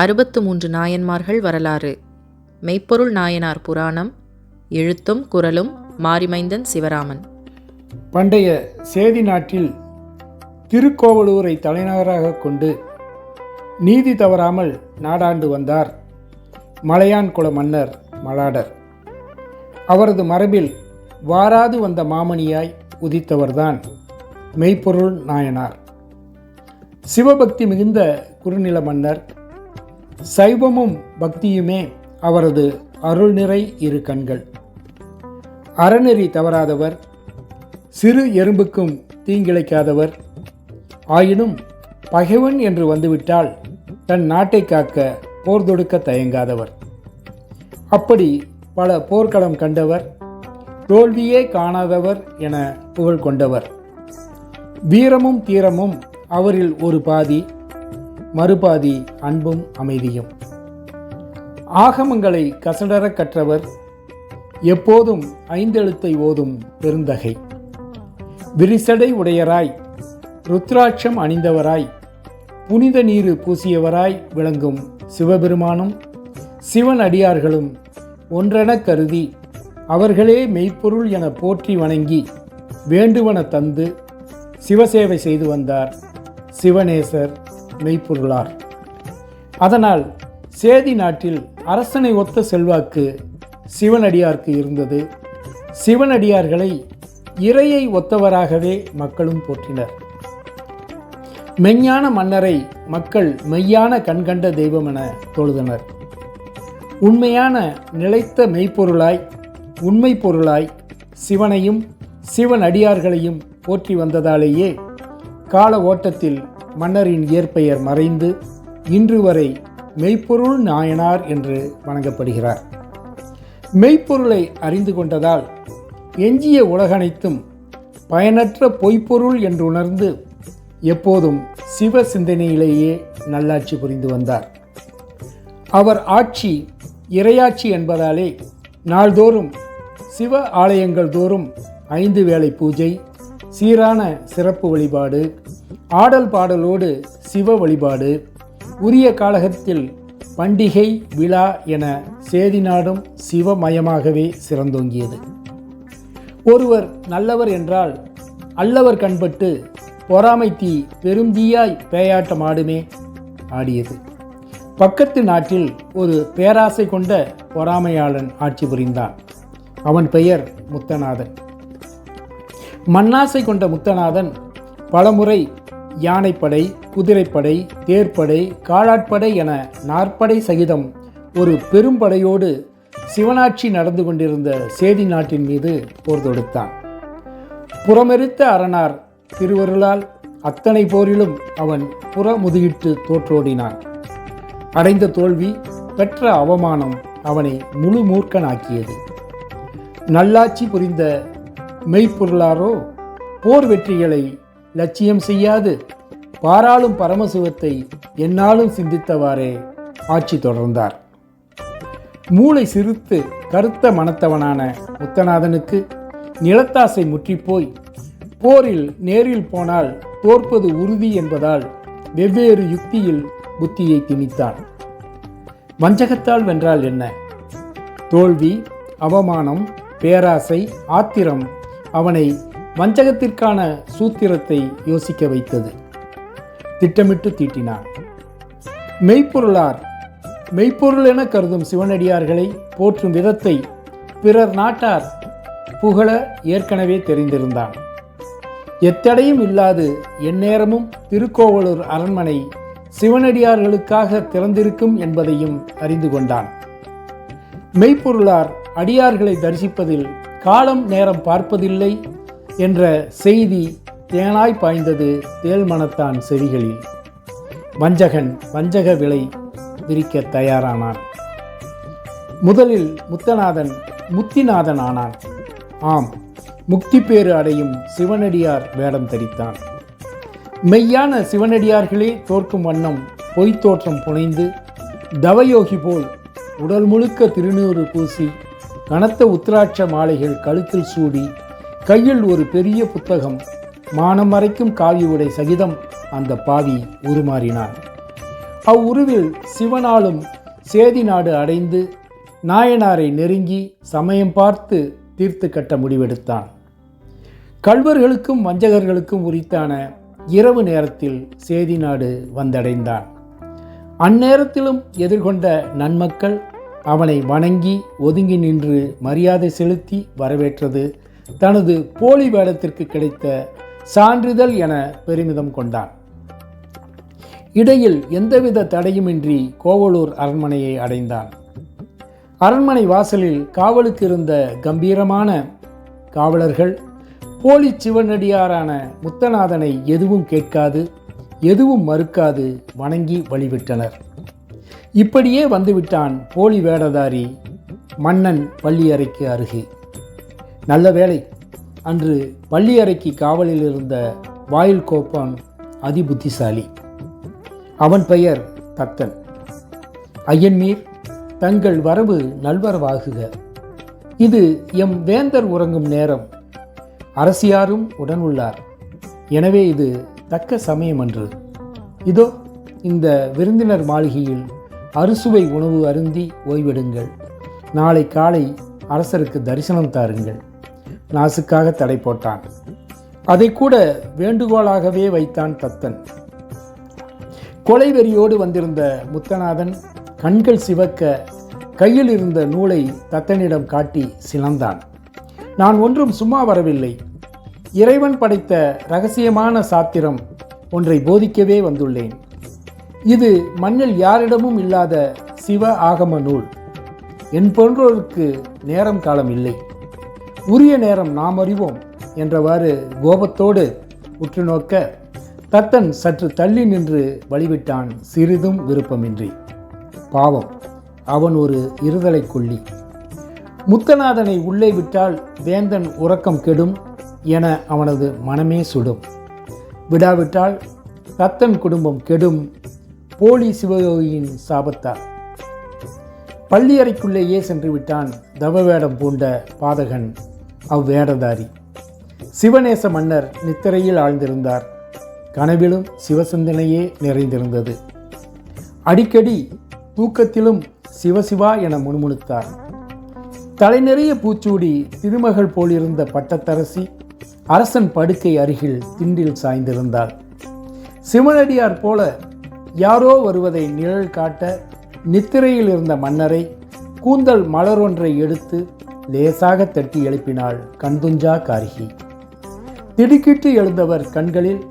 அறுபத்து மூன்று நாயன்மார்கள் வரலாறு. மெய்ப்பொருள் நாயனார் புராணம் எழுத்தும் குரலும் மாரிமைந்தன் சிவராமன். பண்டைய சேதி நாட்டில் திருக்கோவலூரை தலைநகராக கொண்டு நீதி தவறாமல் நாடாண்டு வந்தார் மலையான் குல மன்னர் மலாடர். அவரது மரபில் வாராது வந்த மாமணியாய் உதித்தவர்தான் மெய்ப்பொருள் நாயனார். சிவபக்தி மிகுந்த குறுநில மன்னர் சைவமும் பக்தியுமே அவரது அருள்நிறை இரு கண்கள். அறநெறி தவறாதவர் சிறு எறும்புக்கும் தீங்கிழைக்காதவர். ஆயினும் பகைவன் என்று வந்துவிட்டால் தன் நாட்டை காக்க போர் தொடுக்க தயங்காதவர். அப்படி பல போர்க்களம் கண்டவர் தோல்வியே காணாதவர் என புகழ் கொண்டவர். வீரமும் தீரமும் அவரில் ஒரு பாதி. மறுபாதி அன்பும் அமைதியும். ஆகமங்களை கசடர கற்றவர் எப்போதும் ஐந்தெழுத்தை ஓதும் பெருந்தகை. விரிசடை உடையராய் ருத்ராட்சம் அணிந்தவராய் புனித நீரு பூசியவராய் விளங்கும் சிவபெருமானும் சிவன் அடியார்களும் ஒன்றெனக் கருதி அவர்களே மெய்ப்பொருள் என போற்றி வணங்கி வேண்டுவன தந்து சிவசேவை செய்து வந்தார் சிவநேசர் மெய்ப்பொருளார். அதனால் சேதி நாட்டில் அரசனை ஒத்த செல்வாக்கு சிவனடியார்க்கு இருந்தது. சிவனடியார்களை இறையை ஒத்தவராகவே மக்களும் போற்றினர். மெஞ்ஞான மன்னரை மக்கள் மெய்யான கண்கண்ட தெய்வம் என தொழுதனர். உண்மையான நிலைத்த மெய்ப்பொருளாய் உண்மை பொருளாய் சிவனையும் சிவன் அடியார்களையும் போற்றி வந்ததாலேயே கால ஓட்டத்தில் மன்னரின் இயற்பெயர் மறைந்து இன்று வரை மெய்ப்பொருள் நாயனார் என்று வணங்கப்படுகிறார். மெய்ப்பொருளை அறிந்து கொண்டதால் எஞ்சிய உலகனைத்தும் பயனற்ற பொய்ப்பொருள் என்று உணர்ந்து எப்போதும் சிவ சிந்தனையிலேயே நல்லாட்சி புரிந்து வந்தார். அவர் ஆட்சி இறையாட்சி என்பதாலே நாள்தோறும் சிவ ஆலயங்கள் தோறும் ஐந்து வேளை பூஜை சீரான சிறப்பு வழிபாடு ஆடல் பாடலோடு சிவ வழிபாடு உரிய காலகத்தில் பண்டிகை விழா என சேதி நாடும் சிவமயமாகவே சிறந்தோங்கியது. ஒருவர் நல்லவர் என்றால் அல்லவர் கண்பட்டு பொறாமை தீ பெருந்தீயாய் பேயாட்டம் ஆடுமே ஆடியது. பக்கத்து நாட்டில் ஒரு பேராசை கொண்ட பொறாமையாளன் ஆட்சி புரிந்தான். அவன் பெயர் முத்தநாதன். மண்ணாசை கொண்ட முத்தநாதன் பலமுறை யானைப்படை குதிரைப்படை தேர்ப்படை காலாட்படை என நாற்படை சகிதம் ஒரு பெரும்படையோடு சிவனாட்சி நடந்து கொண்டிருந்த சேதி நாட்டின் மீது போர் தொடுத்தான் புறமெரித்த அரணார் திருவருளால் அத்தனை போரிலும் அவன் புறமுதுகிட்டு தோற்றோடினான். அடைந்த தோல்வி பெற்ற அவமானம் அவனை முழு மூர்க்கனாக்கியது. நல்லாட்சி புரிந்த மெய்ப்பொருளாரோ? போர் வெற்றிகளை லட்சியம் செய்யாது. பாராளும் பரமசிவத்தை என்னாலும் சிந்தித்தவாறே. ஆட்சி தொடர்ந்தார். மூளை சிரித்து கருத்த மனத்தவனான முத்தநாதனுக்கு நிலத்தாசை முற்றிப்போய் போரில் நேரில் போனால் தோற்பது உறுதி என்பதால் வெவ்வேறு யுக்தியில் புத்தியை திணித்தான் வஞ்சகத்தால் வென்றால் என்ன? தோல்வி அவமானம் பேராசை ஆத்திரம் அவனை வஞ்சகத்திற்கான சூத்திரத்தை யோசிக்க வைத்தது. திட்டமிட்டு தீட்டினான். மெய்ப்பொருளார் மெய்ப்பொருள் என கருதும் சிவனடியார்களை போற்றும் விதத்தை பிறர் நாட்டார் புகழ ஏற்கனவே தெரிந்திருந்தான். எத்தடையும் இல்லாது எந்நேரமும் திருக்கோவலூர் அரண்மனை சிவனடியார்களுக்காக திறந்திருக்கும் என்பதையும் அறிந்து கொண்டான். மெய்ப்பொருளார் அடியார்களை தரிசிப்பதில் காலம் நேரம் பார்ப்பதில்லை என்ற செய்தி தேனாய் பாய்ந்தது தேல்மனத்தான் செவிகளில் வஞ்சகன் வஞ்சக விலை விரிக்க தயாரானான். முதலில் முத்தநாதன் முத்திநாதன் ஆனான் ஆம் முக்தி பேறு அடையும் சிவனடியார் வேடம் தரித்தான். மெய்யான சிவனடியார்களே தோற்கும் வண்ணம் பொய்த் தோற்றம் புனைந்து தவயோகி போல் உடல் முழுக்க திருநூறு பூசி கனத்த உத்திராட்ச மாலைகள் கழுத்தில் சூடி கையில் ஒரு பெரிய புத்தகம் மானம் மறைக்கும் காவி உடை சகிதம் அந்த பாவி உருமாறினான். அவ்வுருவில் சிவனாலும் சேதி நாடு அடைந்து நாயனாரை நெருங்கி சமயம் பார்த்து தீர்த்து கட்ட முடிவெடுத்தான். கள்வர்களுக்கும் வஞ்சகர்களுக்கும் உரித்தான இரவு நேரத்தில் சேதி நாடு வந்தடைந்தான். அந்நேரத்திலும் எதிர்கொண்ட நன்மக்கள் அவனை வணங்கி ஒதுங்கி நின்று மரியாதை செலுத்தி வரவேற்றது தனது போலி வேடத்திற்கு கிடைத்த சான்றிதழ் என பெருமிதம் கொண்டான். இடையில் எந்தவித தடையுமின்றி கோவலூர் அரண்மனையை அடைந்தான். அரண்மனை வாசலில் காவலுக்கு இருந்த கம்பீரமான காவலர்கள் போலி சிவனடியாரான முத்தநாதனை எதுவும் கேட்காது எதுவும் மறுக்காது வணங்கி வழிவிட்டனர். இப்படியே வந்துவிட்டான் போலி வேடதாரி மன்னன் பள்ளியறைக்கு அருகே. நல்ல வேளை அன்று பள்ளியறைக்கு காவலில் இருந்த வாயில் கோப்பான் அதிபுத்திசாலி. அவன் பெயர் தத்தன். ஐயன்மீர் தங்கள் வரவு நல்வரவாகுக. இது எம் வேந்தர் உறங்கும் நேரம். அரசியாரும் உடன் உள்ளார் எனவே இது தக்க சமயம் அன்று இதோ இந்த விருந்தினர் மாளிகையில் அறுசுவை உணவு அருந்தி ஓய்வெடுங்கள். நாளை காலை அரசருக்கு தரிசனம் தாருங்கள். நாசுக்காக தடை போட்டான். அதை கூட வேண்டுகோளாகவே வைத்தான் தத்தன். கொலை வெறியோடு வந்திருந்த முத்தநாதன் கண்கள் சிவக்க கையில் இருந்த நூலை தத்தனிடம் காட்டி சினந்தான். நான் ஒன்றும் சும்மா வரவில்லை. இறைவன் படைத்த ரகசியமான சாத்திரம் ஒன்றை போதிக்கவே வந்துள்ளேன். இது மண்ணில் யாரிடமும் இல்லாத சிவ ஆகம நூல். என் போன்றோருக்கு நேரம் காலம் இல்லை. உரிய நேரம் நாம் அறிவோம் என்றவாறு கோபத்தோடு உற்று நோக்க தத்தன் சற்று தள்ளி நின்று வழிவிட்டான் சிறிதும் விருப்பமின்றி. பாவம் அவன் ஒரு இருதலை கொல்லி. முத்தநாதனை உள்ளே விட்டால் வேந்தன் உறக்கம் கெடும் என அவனது மனமே சுடும். விடாவிட்டால் தத்தன் குடும்பம் கெடும் போலி சிவயோகியின் சாபத்தால். பள்ளியறைக்குள்ளேயே சென்று விட்டான் தவ வேடம் பூண்ட பாதகன் அவ்வேடதாரி. சிவநேச மன்னர் நித்திரையில் ஆழ்ந்திருந்தார். கனவிலும் சிவசிந்தனையே நிறைந்திருந்தது. அடிக்கடி தூக்கத்திலும் சிவசிவா என முணுமுணுத்தார். தலை நிறைய பூச்சூடி திருமகள் போலிருந்த பட்டத்தரசி அரசன் படுக்கை அருகில் திண்டில் சாய்ந்திருந்தாள். சிவனடியார் போல யாரோ வருவதை நிழல் காட்ட நித்திரையில் இருந்த மன்னரை கூந்தல் மலர் ஒன்றை எடுத்து லேசாக தட்டி எழுப்பினாள் கண்துஞ்சா காரிகி. திடுக்கிட்டு எழுந்தவர் கண்களில்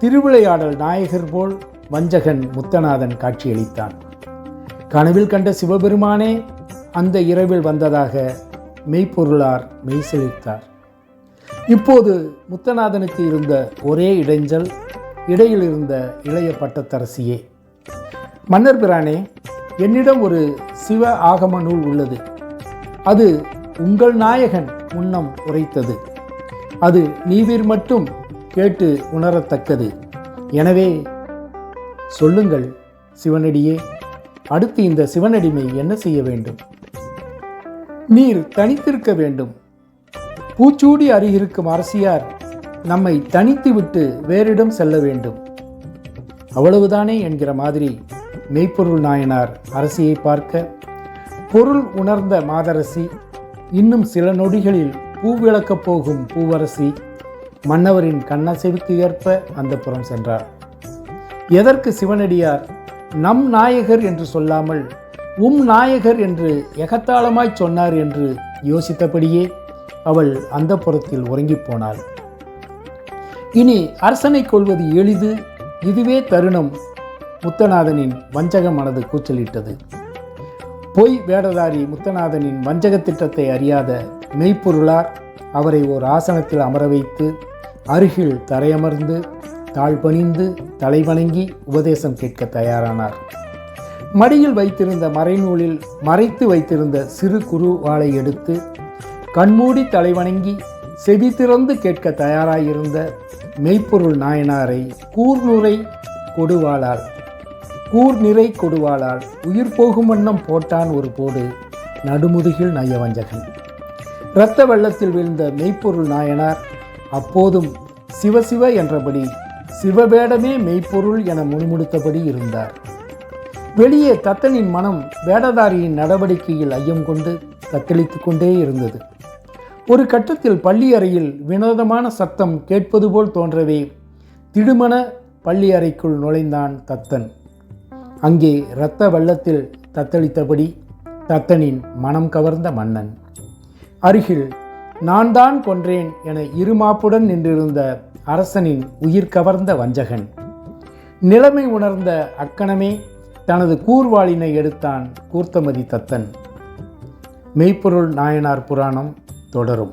திருவிளையாடல் நாயகர் போல் வஞ்சகன் முத்தநாதன் காட்சியளித்தான். கனவில் கண்ட சிவபெருமானே அந்த இரவில் வந்ததாக மெய்ப்பொருளார் மெய்சிலித்தார் இப்போது முத்தநாதனுக்கு இருந்த ஒரே இடைஞ்சல் இடையில் இருந்த இளைய பட்டத்தரசியே. மன்னர் பிரானே என்னிடம் ஒரு சிவ ஆகம நூல் உள்ளது. அது உங்கள் நாயகன் முன்னம் உரைத்தது. அது நீவீர் மட்டும் கேட்டு உணரத்தக்கது. எனவே சொல்லுங்கள் சிவனடியே அடுத்து இந்த சிவனடிமை என்ன செய்ய வேண்டும்? நீர் தனித்திருக்க வேண்டும். பூச்சூடி அருகிருக்கும் அரசியார் நம்மை தனித்துவிட்டு வேறிடம் செல்ல வேண்டும். அவ்வளவுதானே என்கிற மாதிரி மெய்ப்பொருள் நாயனார் அரசியை பார்க்க பொருள் உணர்ந்த மாதரசி இன்னும் சில நொடிகளில் பூ விளக்கப் போகும் பூவரசி மன்னவரின் கண்ணசைவுக்கு ஏற்ப அந்த புறம் சென்றார். எதற்கு சிவனடியார் நம் நாயகர் என்று சொல்லாமல் உம் நாயகர் என்று எகத்தாளமாய் சொன்னார் என்று யோசித்தபடியே அவள் அந்த புறத்தில் உறங்கிப் போனாள். இனி அரசனை கொள்வது எளிது இதுவே தருணம். முத்தநாதனின் வஞ்சக மனது கூச்சலிட்டது. பொய் வேடதாரி முத்தநாதனின் வஞ்சக திட்டத்தை அறியாத மெய்ப்பொருளார் அவரை ஓர் ஆசனத்தில் அமர வைத்து அருகில் தரையமர்ந்து தாழ்பணிந்து தலைவணங்கி உபதேசம் கேட்க தயாரானார். மடியில் வைத்திருந்த மறைநூலில் மறைத்து வைத்திருந்த சிறு குருவாளை எடுத்து கண்மூடி தலைவணங்கி செவி திறந்து கேட்க தயாராயிருந்த மெய்ப்பொருள் நாயனாரை கூர்நுரை கொடுவாளால். கூர்நிறை கொடுவாளால் உயிர் போகும் வண்ணம் போட்டான் ஒரு போடு நடுமுதுகில் நயவஞ்சகன். இரத்த வெள்ளத்தில் வீழ்ந்த மெய்ப்பொருள் நாயனார் அப்போதும் சிவசிவ என்றபடி சிவவேடமே மெய்ப்பொருள் என முணுமுணுத்தபடி இருந்தார். வெளியே தத்தனின் மனம் வேடதாரியின் நடவடிக்கையில் ஐயம் கொண்டு தத்தளித்துக் கொண்டே இருந்தது. ஒரு கட்டத்தில் பள்ளி அறையில் வினோதமான சத்தம் கேட்பது போல் தோன்றவே திடுமன பள்ளி அறைக்குள் நுழைந்தான் தத்தன். அங்கே இரத்த வெள்ளத்தில் தத்தளித்தபடி தத்தனின் மனம் கவர்ந்த மன்னன். அருகில் நான் தான் கொன்றேன் என இருமாப்புடன் நின்றிருந்த அரசனின் உயிர் கவர்ந்த வஞ்சகன். நிலைமை உணர்ந்த அக்கணமே தனது கூர்வாளினை எடுத்தான் கூர்த்தமதி தத்தன். மெய்ப்பொருள் நாயனார் புராணம் தொடரும்.